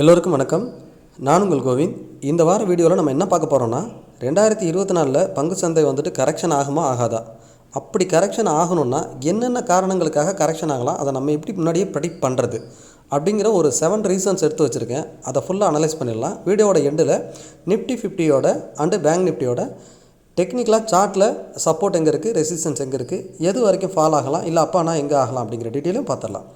எல்லோருக்கும் வணக்கம். நான் உங்கள் கோவிந்த். இந்த வார வீடியோவில் நம்ம என்ன பார்க்க போகிறோம்னா ரெண்டாயிரத்தி இருபத்தி நாலில் பங்கு சந்தை வந்துட்டு கரெக்ஷன் ஆகுமா ஆகாதா? அப்படி கரெக்ஷன் ஆகணும்னா என்னென்ன காரணங்களுக்காக கரெக்ஷன் ஆகலாம்? அதை நம்ம எப்படி முன்னாடியே ப்ரெடிக்ட் பண்ணுறது அப்படிங்கிற ஒரு செவன் ரீசன்ஸ் எடுத்து வச்சுருக்கேன். அதை ஃபுல்லாக அனலைஸ் பண்ணிடலாம். வீடியோவோட எண்டில் நிஃப்டி ஃபிஃப்டியோட அண்டு பேங்க் நிஃப்டியோட டெக்னிக்கலாக சார்ட்டில் சப்போர்ட் எங்கே இருக்குது ரெசிஸ்டன்ஸ் எங்கே இருக்குது எது வரைக்கும் ஃபால் ஆகலாம்? இல்லை அப்பானா எங்கே ஆகலாம்? அப்படிங்கிற டீட்டெயிலும் பார்த்துடலாம்.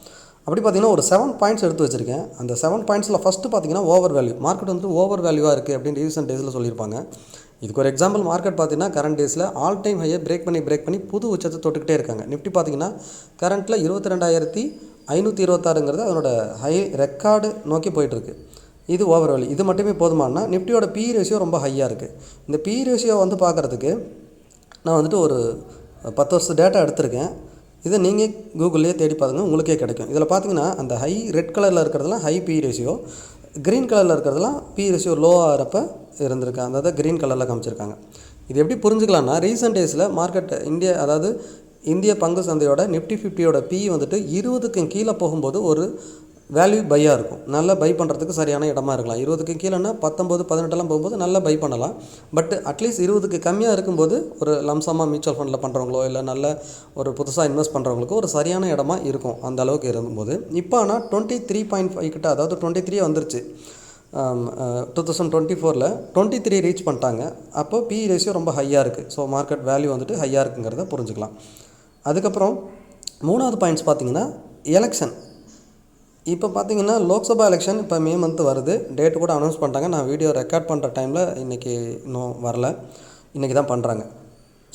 அப்படி பார்த்தீங்கன்னா ஒரு செவன் பாயிண்ட்ஸ் எடுத்து வச்சுருக்கேன். அந்த செவன் பாயிண்ட்ஸில் ஃபஸ்ட்டு பார்த்தீங்கன்னா ஓவர் வேல்யூ மார்க்கெட் வந்து ஓவர் வேல்யூவாக இருக்குது அப்படின்னு ரீசெண்ட் டேஸில் சொல்லியிருப்பாங்க. இதுக்கு ஒரு எக்ஸாம்பிள் மார்க்கெட் பார்த்தீங்கன்னா கரண்ட் டேஸில் ஆல் டைம் ஹையை பிரேக் பண்ணி பிரேக் பண்ணி புது உச்சத்தை தொட்டுக்கிட்டே இருக்காங்க. நிஃப்டி பார்த்தீங்கன்னா கரண்ட்டில் இருபத்தி ரெண்டாயிரத்தி ஐநூற்றி இருபத்தாறுங்கிறது அதனோட ஹை ரெக்கார்டு நோக்கி போயிட்டுருக்கு. இது ஓவர் வேல்யூ இது மட்டுமே போதுமானா நிஃப்டியோட பி ரேஷியோ ரொம்ப ஹையாக இருக்குது இந்த பி ரேஷியோ வந்து பார்க்குறதுக்கு நான் வந்துட்டு ஒரு பத்து வருஷம் டேட்டா எடுத்திருக்கேன். இதை நீங்கள் கூகுள்லேயே தேடி பாருங்கள் உங்களுக்கே கிடைக்கும். இதில் பார்த்தீங்கன்னா அந்த ஹை ரெட் கலரில் இருக்கிறதுலாம் ஹை பி ரேஷியோ க்ரீன் கலரில் இருக்கிறதுலாம் பி ரேஷியோ லோவாக இருப்ப இருந்திருக்காங்க அந்த இதை க்ரீன் கலரில் காமிச்சிருக்காங்க. இது எப்படி புரிஞ்சுக்கலாம்னா ரீசெண்ட் டேஸில் மார்க்கெட் இந்தியா அதாவது இந்திய பங்கு சந்தையோட நிஃப்டி ஃபிஃப்டியோட பி வந்துட்டு இருபதுக்கும் கீழே போகும்போது ஒரு வேல்யூ பையாக இருக்கும். நல்லா பை பண்ணுறதுக்கு சரியான இடமா இருக்கலாம். இருபதுக்கு கீழேனா பத்தொம்போது பதினெட்டெல்லாம் போகும்போது நல்லா பை பண்ணலாம். பட் அட்லீஸ்ட் இருபதுக்கு கம்மியாக இருக்கும்போது ஒரு லம்சமாக மியூச்சுவல் ஃபண்டில் பண்ணுறவங்களோ இல்லை நல்ல ஒரு புதுசாக இன்வெஸ்ட் பண்ணுறவங்களுக்கோ ஒரு சரியான இடமா இருக்கும் அந்த அளவுக்கு இருக்கும்போது இப்போ ஆனால் டுவெண்ட்டி த்ரீ பாயிண்ட் ஃபைவ் கிட்ட அதாவது டுவெண்ட்டி த்ரீ வந்துருச்சு. டூ தௌசண்ட் டுவெண்ட்டி ஃபோரில் டுவெண்ட்டி த்ரீ ரீச் பண்ணிட்டாங்க. அப்போ பி ரேஷியோ ரொம்ப ஹையாக இருக்குது ஸோ மார்க்கெட் வேல்யூ வந்துட்டு ஹையாக இருக்குங்கிறத புரிஞ்சுக்கலாம். அதுக்கப்புறம் மூணாவது பாயிண்ட்ஸ் பார்த்தீங்கன்னா எலெக்ஷன் இப்போ பார்த்தீங்கன்னா லோக்சபா எலெக்ஷன் இப்போ மே மந்த் வருது. டேட்டு கூட அனௌன்ஸ் பண்ணிட்டாங்க. நான் வீடியோ ரெக்கார்ட் பண்ணுற டைமில் இன்றைக்கி இன்னும் வரல. இன்றைக்கி தான் பண்ணுறாங்க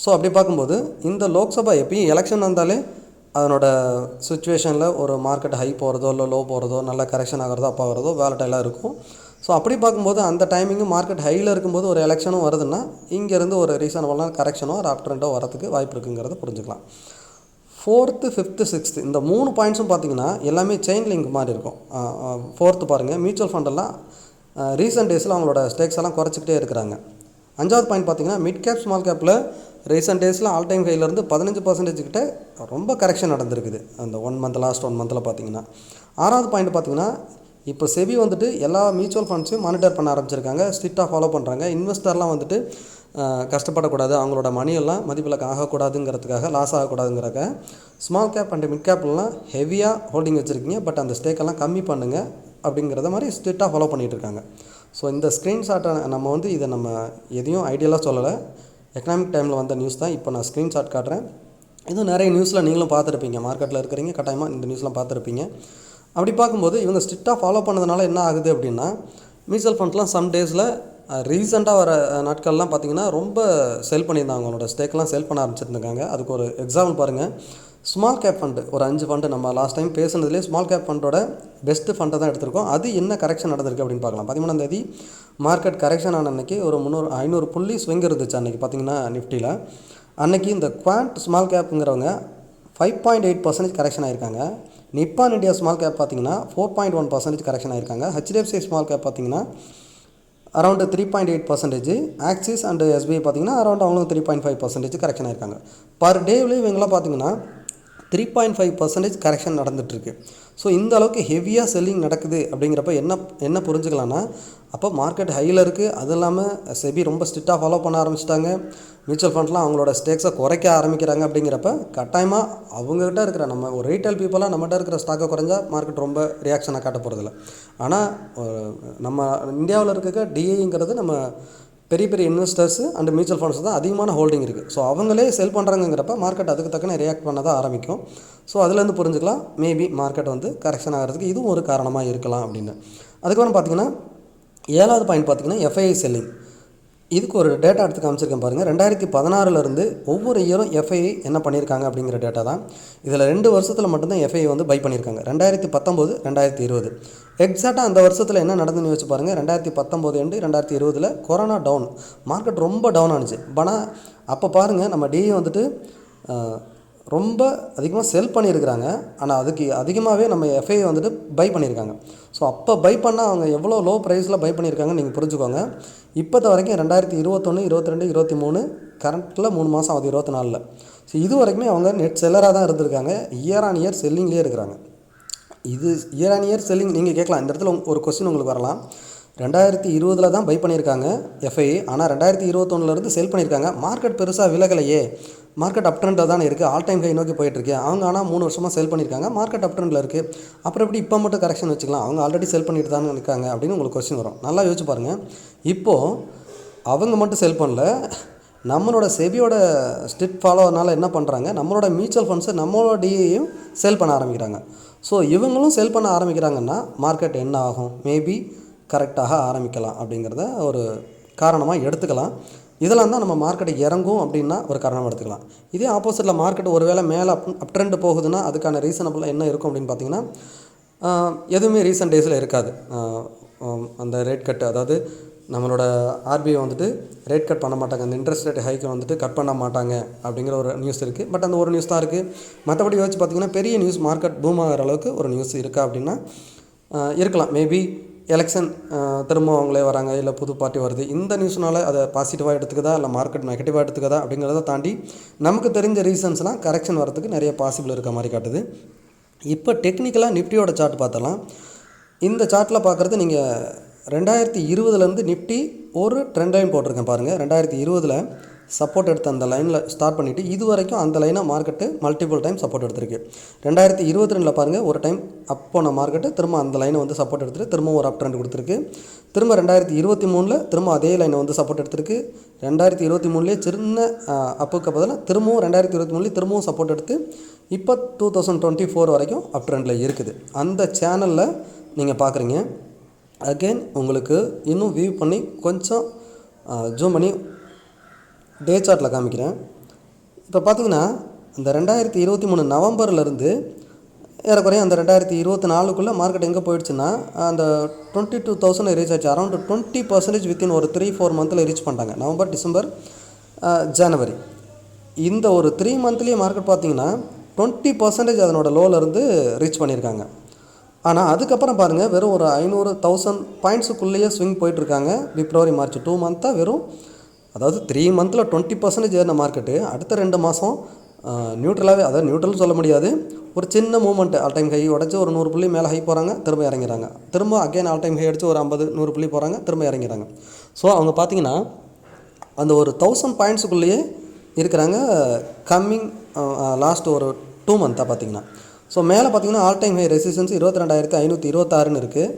ஸோ அப்படி பார்க்கும்போது இந்த லோக்சபா எப்பயும் எலெக்ஷன் வந்தாலே அதனோட சுச்சுவேஷனில் ஒரு மார்க்கெட் ஹை போகிறதோ இல்லை லோ போகிறதோ நல்ல கரெக்ஷன் ஆகிறதோ அப்போ ஆகிறதோ வேலட்டைலாக இருக்கும். ஸோ அப்படி பார்க்கும்போது அந்த டைமிங்கு மார்க்கெட் ஹையில் இருக்கும்போது ஒரு எலெக்ஷனும் வருதுன்னா இங்கேருந்து ஒரு ரீசனபுளான கரெக்ஷனோ ஒரு அப் வரதுக்கு வாய்ப்பு இருக்குங்கிறத புரிஞ்சுக்கலாம். ஃபோர்த்து ஃபிஃப்த்து சிக்ஸ்த்து இந்த மூணு பாயிண்ட்ஸும் பார்த்தீங்கன்னா எல்லாமே செயின் லிங்க் மாதிரி இருக்கும். ஃபோர்த்து பாருங்கள் மியூச்சுவல் ஃபண்டெல்லாம் ரீசெண்ட் டேஸில் அவங்களோட ஸ்டேக்ஸ் எல்லாம் குறைச்சிக்கிட்டே இருக்கிறாங்க. அஞ்சாவது பாயிண்ட் பார்த்தீங்கன்னா மிட் கேப் ஸ்மால் கேப்பில் ரீசெண்ட் டேஸில் ஆல் டைம் ஹைலேருந்து பதினஞ்சு பர்சன்டேஜ் கிட்ட ரொம்ப கரெக்ஷன் நடந்திருக்குது. அந்த ஒன் மந்த் லாஸ்ட் ஒன் மந்தில் பார்த்தீங்கன்னா ஆறாவது பாயிண்ட் பார்த்தீங்கன்னா இப்போ செபி வந்துட்டு எல்லா மியூச்சுவல் ஃபண்ட்ஸையும் மானிட்டர் பண்ண ஆரம்பிச்சிருக்காங்க. ஸ்ட்ரிக்டாக ஃபாலோ பண்ணுறாங்க இன்வெஸ்டர்லாம் வந்துட்டு கஷ்டப்படக்கூடாது. அவங்களோட மணியெல்லாம் மதிப்பிலக்கு ஆகக்கூடாதுங்கிறதுக்காக லாஸ் ஆகக்கூடாதுங்கிறக்க ஸ்மால் கேப் அண்ட் மிட் கேப்லாம் ஹெவியாக ஹோல்டிங் வச்சுருக்கீங்க. பட் அந்த ஸ்டேக்கெல்லாம் கம்மி பண்ணுங்கள் அப்படிங்கிறத மாதிரி ஸ்ட்ரிக்டாக ஃபாலோ பண்ணிகிட்டு இருக்காங்க. ஸோ இந்த ஸ்க்ரீன்ஷாட்டை நம்ம வந்து இதை நம்ம எதையும் ஐடியலாக சொல்லலை. எக்கனாமிக் டைமில் வந்த நியூஸ் தான். இப்போ நான் ஸ்க்ரீன்ஷாட் காட்டுறேன். இதுவும் நிறைய நியூஸில் நீங்களும் பார்த்துருப்பீங்க. மார்க்கெட்டில் இருக்கிறீங்க கட்டாயமாக இந்த நியூஸ்லாம் பார்த்துருப்பீங்க. அப்படி பார்க்கும்போது இவங்க ஸ்ட்ரிக்டாக ஃபாலோ பண்ணதுனால என்ன ஆகுது அப்படின்னா மியூச்சுவல் ஃபண்ட்லாம் சம் டேஸில் ரீசெண்டாக வர நாட்கள்லாம் பார்த்திங்கன்னா ரொம்ப செல் பண்ணியிருந்தாங்க. அவங்களோட ஸ்டேக்கெலாம் செல் பண்ண ஆரம்பிச்சிருந்தாங்க அதுக்கு ஒரு எக்ஸாம்பிள் பாருங்கள் ஸ்மால் கேப் ஃபண்டு ஒரு அஞ்சு ஃபண்டு நம்ம லாஸ்ட் டைம் பேசுனதுலேயே ஸ்மால் கேப் ஃபண்டோட பெஸ்ட்டு ஃபண்டை தான் எடுத்திருக்கோம். அது என்ன கரெக்ஷன் நடந்திருக்கு அப்படின்னு பார்க்கலாம். பதிமூணாம் தேதி மார்க்கெட் கரெக்ஷன் ஆன அன்றைக்கி ஒரு முந்நூறு ஐநூறு புள்ளி ஸ்விங் இருந்துச்சு அன்றைக்கி பார்த்திங்கன்னா நிஃப்டியில். அன்றைக்கி இந்த quant small கேப்புங்கிறவங்க five point eight percentage correction ஆயிருக்காங்க. நிப்பான் இந்தியா ஸ்மால் கேப் பார்த்தீங்கன்னா four point one percentage correction ஆயிருக்காங்க. ஹெச்டிஎஃப்சி ஸ்மால் கேப் பார்த்தீங்கன்னா around three point eight percentage Axis and SBI பார்த்தீங்கன்னா அரௌண்ட் அவங்களும் three point five percentage correction ஆயிருக்காங்க. Per டேவில் இவங்களாம் பார்த்தீங்கன்னா three point five percentage correction நடந்துகிட்ருக்கு ஸோ இந்த அளவுக்கு ஹெவியாக செல்லிங் நடக்குது அப்படிங்கிறப்ப என்ன என்ன புரிஞ்சுக்கலான்னா அப்போ மார்க்கெட் ஹையில் இருக்குது அது இல்லாமல் செபி ரொம்ப ஸ்ட்ரிக்டாக ஃபாலோ பண்ண ஆரம்பிச்சிட்டாங்க. மியூச்சுவல் ஃபண்ட்லாம் அவங்களோட ஸ்டேக்ஸை குறைக்க ஆரம்பிக்கிறாங்க அப்படிங்கிறப்ப கட்டாயமாக அவங்ககிட்ட இருக்கிற நம்ம ஒரு ரீட்டைல் பீப்புளாக நம்மகிட்ட இருக்கிற ஸ்டாக்கை குறைஞ்சா மார்க்கெட் ரொம்ப ரியாக்ஷனாக காட்ட போகிறதில்ல ஆனால் நம்ம இந்தியாவில் இருக்க டிஏங்கிறது நம்ம பெரிய பெரிய இன்வெஸ்டர்ஸ் அண்ட் மியூச்சுவல் ஃபண்ட்ஸ் தான் அதிகமான ஹோல்டிங் இருக்குது ஸோ அவங்களே செல் பண்ணுறாங்கிறப்ப மார்க்கெட் அதுக்கு தக்கன ரியாக்ட் பண்ண தான் ஆரம்பிக்கும். ஸோ அதுலேருந்து புரிஞ்சுக்கலாம். மேபி மார்க்கெட் வந்து கரெக்ஷன் ஆகிறதுக்கு இதுவும் ஒரு காரணமாக இருக்கலாம் அப்படின்னு. அதுக்கப்புறம் பார்த்தீங்கன்னா ஏழாவது பாயிண்ட் பார்த்தீங்கன்னா எஃப்ஐஐ செல்லிங் இதுக்கு ஒரு டேட்டா எடுத்து காமிச்சிருக்கேன் பாருங்கள் ரெண்டாயிரத்தி பதினாறுலேருந்து ஒவ்வொரு இயரும் எஃப்ஐஐ என்ன பண்ணியிருக்காங்க அப்படிங்கிற டேட்டா தான். இதில் ரெண்டு வருஷத்தில் மட்டும்தான் எஃப்ஐஐ வந்து பை பண்ணியிருக்காங்க ரெண்டாயிரத்தி பத்தொம்போது ரெண்டாயிரத்தி இருபது. எக்ஸாக்டாக அந்த வருஷத்தில் என்ன நடந்துன்னு யோசிச்சு பாருங்கள் ரெண்டாயிரத்தி பத்தொம்போது எண்டு ரெண்டாயிரத்தி இருபதில் கொரோனா டவுன் மார்க்கெட் ரொம்ப டவுன் ஆனிச்சு. ஆனால் அப்போ பாருங்கள் நம்ம டிஏ வந்துட்டு ரொம்ப அதிகமாக செல் பண்ணியிருக்கிறாங்க. ஆனால் அதுக்கு அதிகமாகவே நம்ம எஃப்ஐ வந்துட்டு பை பண்ணியிருக்காங்க. ஸோ அப்போ பை பண்ணால் அவங்க எவ்வளோ லோ ப்ரைஸில் பை பண்ணியிருக்காங்கன்னு நீங்கள் புரிஞ்சுக்கோங்க. இப்போத்த வரைக்கும் ரெண்டாயிரத்தி இருபத்தொன்று இருபத்தி ரெண்டு இருபத்தி மூணு கரண்ட்டில் மூணு மாதம் ஆகுது இருபத்தி நாலில் ஸோ இது வரைக்குமே அவங்க நெட் செல்லராக தான் இருந்திருக்காங்க. இயர் ஆன் இயர் செல்லிங்லேயே இருக்கிறாங்க. இது இயர் ஆன் இயர் செல்லிங் நீங்கள் கேட்கலாம். இந்த இடத்துல ஒரு கொஸ்டின் உங்களுக்கு வரலாம். ரெண்டாயிரத்தி இருபதில் தான் பை பண்ணியிருக்காங்க எஃப்ஐ ஆனால் ரெண்டாயிரத்தி இருபத்தொன்னுலேருந்து செல் பண்ணியிருக்காங்க. மார்க்கெட் பெருசாக விலகலையே. மார்க்கெட் அப் ட்ரெண்டில் தானே இருக்குது ஆல் டைம் ஹை நோக்கி போயிட்டுருக்கு அவங்க ஆனால் மூணு வருஷமாக செல் பண்ணியிருக்காங்க. மார்க்கெட் அப் ட்ரெண்டில் இருக்குது அப்புறம் எப்படி இப்போ மட்டும் கரெக்ஷன் வச்சுக்கலாம்? அவங்க ஆல்ரெடி செல் பண்ணிட்டு தானே இருக்காங்க அப்படின்னு உங்களுக்கு கொஸ்டின் வரும். நல்லா யோசிச்சு பாருங்கள் இப்போது அவங்க மட்டும் செல் பண்ணல. நம்மளோட செபியோட ஸ்ட்ரிட் ஃபாலோவர்னால என்ன பண்ணுறாங்க நம்மளோட மியூச்சுவல் ஃபண்ட்ஸை நம்மளோட டிஏயும் செல் பண்ண ஆரம்பிக்கிறாங்க. ஸோ இவங்களும் செல் பண்ண ஆரம்பிக்கிறாங்கன்னா மார்க்கெட் என்ன ஆகும்? மேபி கரெக்டாக ஆரம்பிக்கலாம் அப்படிங்கிறத ஒரு காரணமாக எடுத்துக்கலாம். இதெல்லாம் தான் நம்ம மார்க்கெட் இறங்கும் அப்படின்னா ஒரு காரணமாக எடுத்துக்கலாம். இதே ஆப்போசிட்டில் மார்க்கெட் ஒருவேளை மேலே அப் அப் ட்ரெண்ட் போகுதுன்னா அதுக்கான ரீசனபிளாக என்ன இருக்கும் அப்படின்னு பார்த்தீங்கன்னா எதுவுமே ரீசன்ட் டேஸில் இருக்காது. அந்த ரேட் கட் அதாவது நம்மளோட ஆர்பிஐ வந்துட்டு ரேட் கட் பண்ண மாட்டாங்க. அந்த இன்ட்ரெஸ்ட் ரேட் ஹைக்கை வந்துட்டு கட் பண்ண மாட்டாங்க அப்படிங்கிற ஒரு நியூஸ் இருக்குது பட் அந்த ஒரு நியூஸ் தான் இருக்குது மற்றபடி யோசிச்சு பார்த்தீங்கன்னா பெரிய நியூஸ் மார்க்கெட் பூம் ஆகிற அளவுக்கு ஒரு நியூஸ் இருக்கா அப்படின்னா இருக்கலாம். மேபி எலெக்ஷன் திரும்ப அவங்களே வராங்க இல்லை புது பார்ட்டி வருது. இந்த நியூஸ்னால அதை பாசிட்டிவாக எடுத்துக்கதா இல்லை மார்க்கெட் நெகட்டிவாக எடுத்துக்கதா அப்படிங்கிறத தாண்டி நமக்கு தெரிஞ்ச ரீசன்ஸ்லாம் கரெக்ஷன் வரதுக்கு நிறைய பாசிபிள் இருக்க மாதிரி காட்டுது. இப்போ டெக்னிக்கலாக நிஃப்டியோட சார்ட் பார்த்தலாம் இந்த சார்ட்டில் பார்க்குறது நீங்கள் ரெண்டாயிரத்தி இருபதுலேருந்து நிஃப்டி ஒரு ட்ரெண்ட் லைன் போட்டிருக்கேன் பாருங்கள் ரெண்டாயிரத்தி இருபதில் சப்போர்ட் எடுத்த அந்த லைனில் ஸ்டார்ட் பண்ணிவிட்டு இது வரைக்கும் அந்த லைனை மார்க்கெட்டு மல்டிபிள் டைம் சப்போர்ட் எடுத்திருக்கு. ரெண்டாயிரத்தி இருபத்தி ரெண்டில் பாருங்கள் ஒரு டைம் அப் போன மார்க்கெட்டு திரும்ப அந்த லைனை வந்து சப்போர்ட் எடுத்துகிட்டு திரும்ப ஒரு அப் ட்ரெண்ட் கொடுத்துருக்கு. திரும்ப ரெண்டாயிரத்தி இருபத்தி மூணில் திரும்ப அதே லைனை வந்து சப்போர்ட் எடுத்திருக்கு. ரெண்டாயிரத்தி இருபத்தி மூணுலேயே சின்ன அப்புக்கு பதிலாக திரும்பவும் ரெண்டாயிரத்தி இருபத்தி மூணுலேயே திரும்பவும் சப்போர்ட் எடுத்து இப்போ டூ தௌசண்ட் டுவெண்ட்டி ஃபோர் வரைக்கும் அப் ட்ரெண்டில் இருக்குது. அந்த சேனலில் நீங்கள் பார்க்குறீங்க அகெயின் உங்களுக்கு இன்னும் வியூ பண்ணி கொஞ்சம் ஜூம் பண்ணி டே சார்ட்டில் காமிக்கிறேன். இப்போ பார்த்தீங்கன்னா இந்த ரெண்டாயிரத்தி இருபத்தி மூணு நவம்பர்லேருந்து ஏறக்குறைய அந்த ரெண்டாயிரத்தி இருபத்தி நாலுக்குள்ளே மார்க்கெட் எங்கே போயிடுச்சுன்னா அந்த டுவெண்ட்டி டூ தௌசண்ட் ரீச் ஆச்சு. அரௌண்ட் டுவெண்ட்டி பர்சன்டேஜ் வித்தின் ஒரு த்ரீ ஃபோர் மந்தில் ரீச் பண்ணிட்டாங்க. நவம்பர் டிசம்பர் ஜனவரி. இந்த ஒரு த்ரீ மந்த்லேயே மார்க்கெட் பார்த்தீங்கன்னா டுவெண்ட்டி பர்சன்டேஜ் அதனோட லோலேருந்து ரீச் பண்ணியிருக்காங்க. ஆனால் அதுக்கப்புறம் பாருங்கள் வெறும் ஒரு ஐநூறு தௌசண்ட் பாயிண்ட்ஸுக்குள்ளேயே ஸ்விங் போயிட்டுருக்காங்க பிப்ரவரி மார்ச் டூ மந்த்தாக வெறும் அதாவது த்ரீ மந்தில் டுவெண்ட்டி பர்சன்டேஜ் ஏறின மார்க்கெட்டு அடுத்த ரெண்டு மாதம் நியூட்ரலாகவே அதாவது நியூட்ரல்னு சொல்ல முடியாது. ஒரு சின்ன மூமெண்ட் ஆல் டைம் ஹை உடச்சி ஒரு நூறு புள்ளி மேலே ஹை போகிறாங்க திரும்ப இறங்கிறாங்க. திரும்ப அகைன் ஆல் டைம் ஹை அடிச்சு ஒரு ஐம்பது நூறு புள்ளி போகிறாங்க திரும்ப இறங்கிறாங்க. ஸோ அவங்க பார்த்தீங்கன்னா அந்த ஒரு தௌசண்ட் பாயிண்ட்ஸுக்குள்ளேயே இருக்கிறாங்க கம்மிங் லாஸ்ட் ஒரு டூ மந்த்தாக பார்த்தீங்கன்னா ஸோ மேலே பார்த்தீங்கன்னா ஆல் டைம் ஹை ரெசிஸ்டன்ஸ் இருபத்தி ரெண்டாயிரத்தி ஐநூற்றி இருபத்தாறுன்னு இருக்குது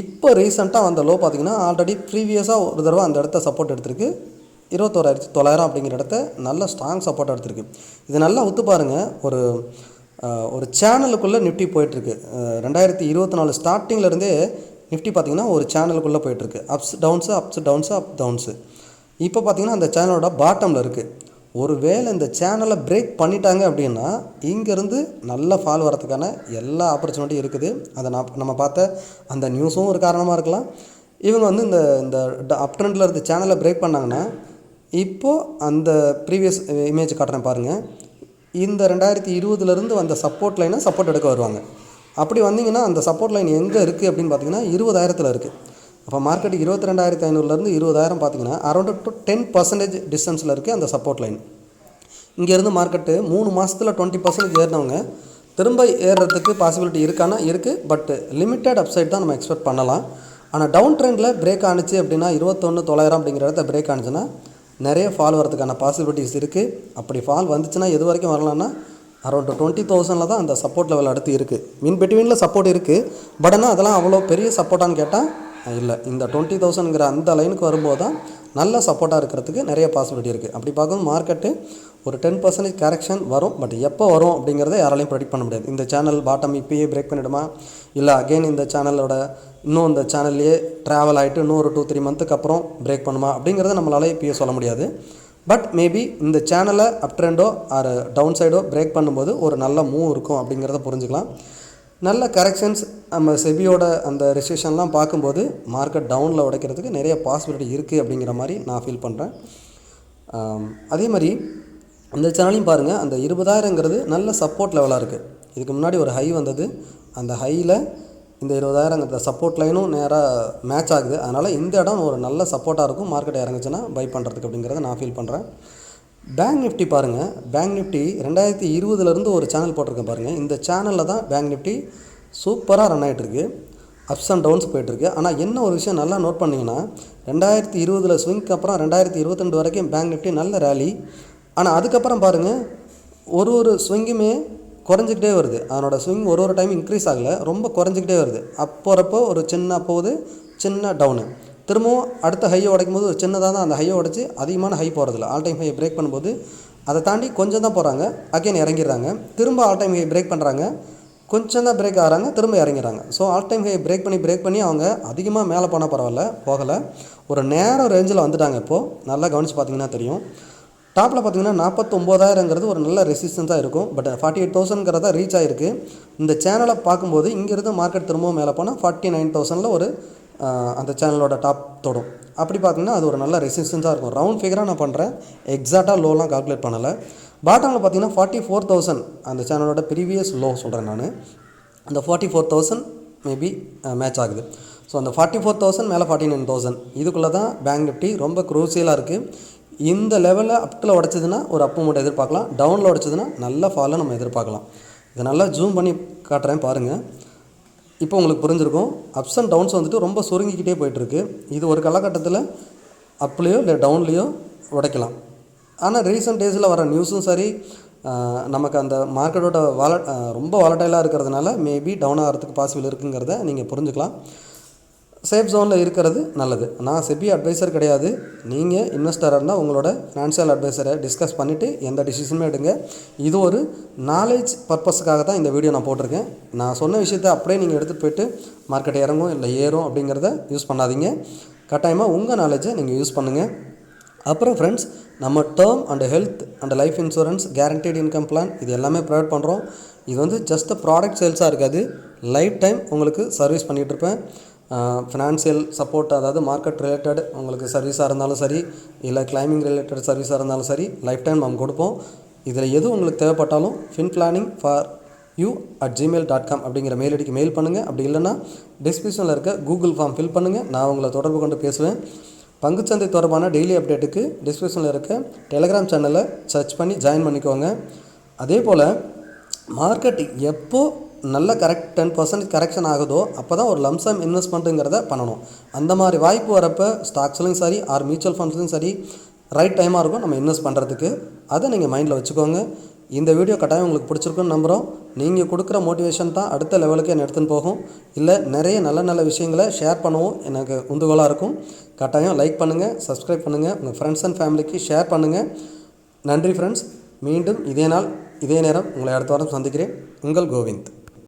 இப்போ ரீசெண்டாக வந்த லோ பார்த்தீங்கன்னா ஆல்ரெடி ப்ரீவியஸாக ஒரு தடவை அந்த இடத்த சப்போர்ட் எடுத்திருக்கு. இருபத்தோராயிரத்தி தொள்ளாயிரம் அப்படிங்கிற இடத்த நல்ல ஸ்ட்ராங் சப்போர்ட் எடுத்திருக்கு. இது நல்லா ஒத்து பாருங்கள் ஒரு ஒரு சேனலுக்குள்ளே நிஃப்டி போயிட்டுருக்கு. ரெண்டாயிரத்தி இருபத்தி நாலு ஸ்டார்டிங்லேருந்தே நிஃப்டி பார்த்தீங்கன்னா ஒரு சேனலுக்குள்ளே போயிட்டுருக்கு. Ups downs ups downs up downs இப்போ பார்த்தீங்கன்னா அந்த சேனலோட பாட்டமில் இருக்குது ஒரு வேளை இந்த சேனலை பிரேக் பண்ணிட்டாங்க அப்படின்னா இங்கேருந்து நல்ல ஃபால் வரதுக்கான எல்லா ஆப்பர்ச்சுனிட்டியும் இருக்குது. அதை நான் நம்ம பார்த்த அந்த நியூஸும் ஒரு காரணமாக இருக்கலாம். இவங்க வந்து இந்த இந்த அப் ட்ரெண்டில் இருந்த சேனலை பிரேக் பண்ணாங்கன்னா இப்போது அந்த ப்ரீவியஸ் இமேஜ் காட்டுறேன் பாருங்கள் இந்த ரெண்டாயிரத்தி இருபதுலேருந்து வந்த சப்போர்ட் லைனை சப்போர்ட் எடுக்க வருவாங்க. அப்படி வந்தீங்கன்னா அந்த சப்போர்ட் லைன் எங்கே இருக்குது அப்படின்னு பார்த்தீங்கன்னா இருபதாயிரத்தில் இருக்குது அப்போ மார்க்கெட் இருபத்தி ரெண்டாயிரத்தி ஐநூறுலேருந்து இருபதாயிரம் பார்த்தீங்கன்னா அரௌண்ட் டு டென் பர்சன்டேஜ் டிஸ்டன்ஸில் இருக்குது அந்த சப்போர்ட் லைன் இங்கேருந்து மார்க்கெட்டு மூணு மாதத்தில் டுவெண்ட்டி பர்சன்டேஜ் ஏறினவங்க திரும்ப ஏறுறதுக்கு பாசிபிலிட்டி இருக்கானா? இருக்குது பட் லிமிட்டட் அப்சைட் தான் நம்ம எக்ஸ்பெக்ட் பண்ணலாம். ஆனால் டவுன் ட்ரெண்டில் பிரேக் ஆணுச்சு அப்படின்னா இருபத்தொன்று தொள்ளாயிரம் அப்படிங்கிற இடத்த பிரேக் ஆணுச்சுன்னா நிறைய ஃபால் வரதுக்கான பாசிபிலிட்டிஸ் இருக்குது அப்படி ஃபால் வந்துச்சுன்னா எது வரைக்கும் வரலான்னா அரௌண்ட் டுவெண்ட்டி தௌசண்டில் தான் அந்த சப்போர்ட் லெவல் அடுத்து இருக்குது மின் பிட்வீனில் சப்போர்ட் இருக்குது பட் ஆனால் அதெல்லாம் அவ்வளோ பெரிய சப்போர்ட்டான்னு கேட்டால் இல்லை. இந்த டுவெண்ட்டி தௌசண்ட்ங்கிற அந்த லைனுக்கு வரும்போது தான் நல்ல சப்போர்ட்டாக இருக்கிறதுக்கு நிறைய பாசிபிலிட்டி இருக்குது அப்படி பார்க்கும்போது மார்க்கெட்டு ஒரு டென் பர்சன்டேஜ் கரெக்ஷன் வரும். பட் எப்போ வரும் அப்படிங்கிறத யாராலையும் ப்ரெடிக்ட் பண்ண முடியாது. இந்த சேனல் பாட்டம் இப்பயே பிரேக் பண்ணிவிடுமா இல்லை அகைன் இந்த சேனலோட இன்னும் இந்த சேனல்லையே ட்ராவல் ஆகிட்டு இன்னும் ஒரு டூ த்ரீ மந்த்துக்கு அப்புறம் பிரேக் பண்ணுமா? அப்படிங்கிறத நம்மளால் இப்போயே சொல்ல முடியாது. பட் மேபி இந்த சேனலை அப் ட்ரெண்டோ ஆர் டவுன் சைடோ பிரேக் பண்ணும்போது ஒரு நல்ல மூவ் இருக்கும் அப்படிங்கிறத புரிஞ்சுக்கலாம். நல்ல கரெக்ஷன்ஸ் நம்ம செபியோட அந்த ரெசிஷன்லாம் பார்க்கும்போது மார்க்கெட் டவுனில் உடைக்கிறதுக்கு நிறைய பாசிபிலிட்டி இருக்குது அப்படிங்கிற மாதிரி நான் ஃபீல் பண்ணுறேன் அதே மாதிரி இந்த சேனலையும் பாருங்கள் அந்த இருபதாயிரங்கிறது நல்ல சப்போர்ட் லெவலாக இருக்குது இதுக்கு முன்னாடி ஒரு ஹை வந்தது. அந்த ஹையில் இந்த இருபதாயிரங்கிற சப்போர்ட் லைனும் நேராக மேட்ச் ஆகுது. அதனால் இந்த இடம் ஒரு நல்ல சப்போர்ட்டாக இருக்கும். மார்க்கெட் இறங்குச்சுன்னா பை பண்ணுறதுக்கு அப்படிங்கிறத நான் ஃபீல் பண்ணுறேன் பேங்க் நிஃப்டி பாருங்கள் பேங்க் நிஃப்டி ரெண்டாயிரத்தி இருபதுலேருந்து ஒரு சேனல் போட்டிருக்கேன் பாருங்கள் இந்த சேனலில் தான் பேங்க் நிஃப்டி சூப்பராக ரன் ஆகிட்டுருக்கு அப்ஸ் அண்ட் டவுன்ஸ் போயிட்டுருக்கு ஆனால் என்ன ஒரு விஷயம் நல்லா நோட் பண்ணிங்கன்னா ரெண்டாயிரத்தி இருபதில் ஸ்விங்க்கு அப்புறம் ரெண்டாயிரத்தி இருபத்திரெண்டு வரைக்கும் பேங்க் நிஃப்டி நல்ல ரேலி ஆனால் அதுக்கப்புறம் பாருங்கள் ஒரு ஒரு ஸ்விங்குமே குறைஞ்சிக்கிட்டே வருது. அதனோட ஸ்விங் ஒரு ஒரு டைம் இன்க்ரீஸ் ஆகலை. ரொம்ப குறைஞ்சிக்கிட்டே வருது. அப்போறப்போ ஒரு சின்ன போகுது சின்ன டவுனு திரும்பவும் அடுத்த ஹையை உடைக்கும் போது ஒரு சின்னதாக தான் அந்த ஹையை உடைச்சி அதிகமான ஹை போகிறதில்ல ஆல் டைம் ஹையை பிரேக் பண்ணும்போது அதை தாண்டி கொஞ்சம் தான் போகிறாங்க அகைன் இறங்கிடுறாங்க. திரும்ப ஆல் டைம் ஹை பிரேக் பண்ணுறாங்க கொஞ்சம் தான் பிரேக் ஆகிறாங்க. திரும்ப இறங்கிடுறாங்க. So all time high break பண்ணி பிரேக் பண்ணி அவங்க அதிகமாக மேலே போனால் பரவாயில்ல போகலை. ஒரு நேரம் ரேஞ்சில் வந்துட்டாங்க இப்போது நல்லா கவனித்து பார்த்தீங்கன்னா தெரியும். டாப்பில் பார்த்தீங்கன்னா நாற்பத்தொம்போதாயிரங்கிறது ஒரு நல்ல ரெசிஸ்டன்ஸாக இருக்கும். பட் ஃபார்ட்டி எயிட் தௌசண்ட்ங்கிறத ரீச் ஆகிருக்கு இந்த சேனலை பார்க்கும்போது இங்கேருந்து மார்க்கெட் திரும்பவும் மேலே போனால் ஃபார்ட்டி நைன் தௌசண்டில் ஒரு அந்த சேனலோட டாப் தொடும். அப்படி பார்த்தீங்கன்னா அது ஒரு நல்ல ரெசிஸ்டன்ஸாக இருக்கும். ரவுண்ட் ஃபிகராக நான் பண்ணுறேன் எக்ஸாக்டாக லோலாம் கால்குலேட் பண்ணலை. பாட்டமில் பார்த்தீங்கன்னா ஃபார்ட்டி ஃபோர் தௌசண்ட் அந்த சேனலோட ப்ரீவியஸ் லோ சொல்கிறேன் நான். அந்த forty four thousand maybe match ஆகுது. ஸோ அந்த ஃபார்ட்டி ஃபோர் தௌசண்ட் மேலே ஃபார்ட்டி நைன் தௌசண்ட் இதுக்குள்ளே தான் பேங்க் நிஃப்டி ரொம்ப குரூசியலாக இருக்குது இந்த லெவலில் அப்டில் உடச்சதுன்னா ஒரு அப்பு மூட்டை எதிர்பார்க்கலாம். டவுனில் உடச்சதுன்னா நல்ல ஃபாலை நம்ம எதிர்பார்க்கலாம். இதை நல்லா ஜூம் பண்ணி காட்டுறேன் பாருங்கள் இப்போ உங்களுக்கு புரிஞ்சிருக்கும். அப்ஸ் அண்ட் டவுன்ஸ் வந்துட்டு ரொம்ப சுருங்கிக்கிட்டே போயிட்டுருக்கு. இது ஒரு காலகட்டத்தில் அப்லேயோ இல்லை டவுன்லேயோ உடைக்கலாம். ஆனால் ரீசெண்ட் டேஸில் வர நியூஸும் சரி நமக்கு அந்த மார்க்கெட்டோட வால ரொம்ப வாலட்டைலாக இருக்கிறதுனால மேபி டவுன் ஆகிறதுக்கு பாசிபிள் இருக்குங்கிறத நீங்கள் புரிஞ்சுக்கலாம். சேஃப் ஜோனில் இருக்கிறது நல்லது. நான் செபி அட்வைசர் கிடையாது. நீங்கள் இன்வெஸ்டராக இருந்தால் உங்களோட ஃபினான்ஷியல் அட்வைசரை டிஸ்கஸ் பண்ணிவிட்டு எந்த டிசிஷனுமே எடுங்க. இது ஒரு நாலேஜ் பர்பஸுக்காக தான் இந்த வீடியோ நான் போட்டிருக்கேன். நான் சொன்ன விஷயத்தை அப்படியே நீங்கள் எடுத்துகிட்டு போயிட்டு மார்க்கெட் இறங்கும் இல்லை ஏறும் அப்படிங்கிறத யூஸ் பண்ணாதீங்க. கட்டாயமாக உங்கள் நாலேஜை நீங்கள் யூஸ் பண்ணுங்கள் அப்புறம் ஃப்ரெண்ட்ஸ் நம்ம term and health and life insurance guaranteed income plan இது எல்லாமே ப்ரொவைட் பண்ணுறோம் இது வந்து ஜஸ்ட் ப்ராடக்ட் சேல்ஸாக இருக்காது. லைஃப் டைம் உங்களுக்கு சர்வீஸ் பண்ணிகிட்ருப்பேன் ஃபினான்சியல் சப்போர்ட் அதாவது மார்க்கெட் ரிலேட்டட் உங்களுக்கு சர்வீஸாக இருந்தாலும் சரி இல்லை கிளைமிங் ரிலேட்டட் சர்வீஸாக இருந்தாலும் சரி லைஃப் டைம் நம்ம கொடுப்போம். இதில் எது உங்களுக்கு தேவைப்பட்டாலும் fin planning for you at Gmail dot com அப்படிங்கிற மெயில் ஐடிக்கு மெயில் பண்ணுங்கள் அப்படி இல்லைன்னா டிஸ்கிரிப்ஷனில் இருக்க கூகுள் ஃபார்ம் ஃபில் பண்ணுங்கள் நான் உங்களை தொடர்பு கொண்டு பேசுவேன். பங்குச்சந்தை தொடர்பான டெய்லி அப்டேட்டுக்கு டிஸ்கிரிப்ஷனில் இருக்க டெலகிராம் சேனலை சர்ச் பண்ணி ஜாயின் பண்ணிக்கோங்க. அதே போல் மார்க்கெட் எப்போது நல்ல கரெக்ட் டென் பர்சன்ட் கரெக்ஷன் ஆகுதோ அப்போ தான் ஒரு லம்சம் இன்வெஸ்ட்மெண்ட்டுங்கிறத பண்ணணும். அந்த மாதிரி வாய்ப்பு வரப்போ ஸ்டாக்ஸ்லையும் சரி ஆர் மியூச்சுவல் ஃபண்ட்ஸ்லையும் சரி ரைட் டைமாக இருக்கும் நம்ம இன்வெஸ்ட் பண்ணுறதுக்கு அதை நீங்கள் மைண்டில் வச்சுக்கோங்க. இந்த வீடியோ கட்டாயம் உங்களுக்கு பிடிச்சிருக்குன்னு நம்புகிறோம் நீங்கள் கொடுக்குற மோட்டிவேஷன் தான் அடுத்த லெவலுக்கு என்னை எடுத்துன்னு போகும். இல்லை நிறைய நல்ல நல்ல விஷயங்களை ஷேர் பண்ணவும் எனக்கு உந்துகோலாக இருக்கும். கட்டாயம் லைக் பண்ணுங்கள் சப்ஸ்கிரைப் பண்ணுங்கள் உங்கள் ஃப்ரெண்ட்ஸ் அண்ட் ஃபேமிலிக்கு ஷேர் பண்ணுங்கள் நன்றி ஃப்ரெண்ட்ஸ் மீண்டும் இதே நாள் இதே நேரம் உங்களை அடுத்த வாரம் சந்திக்கிறேன். உங்கள் கோவிந்த்.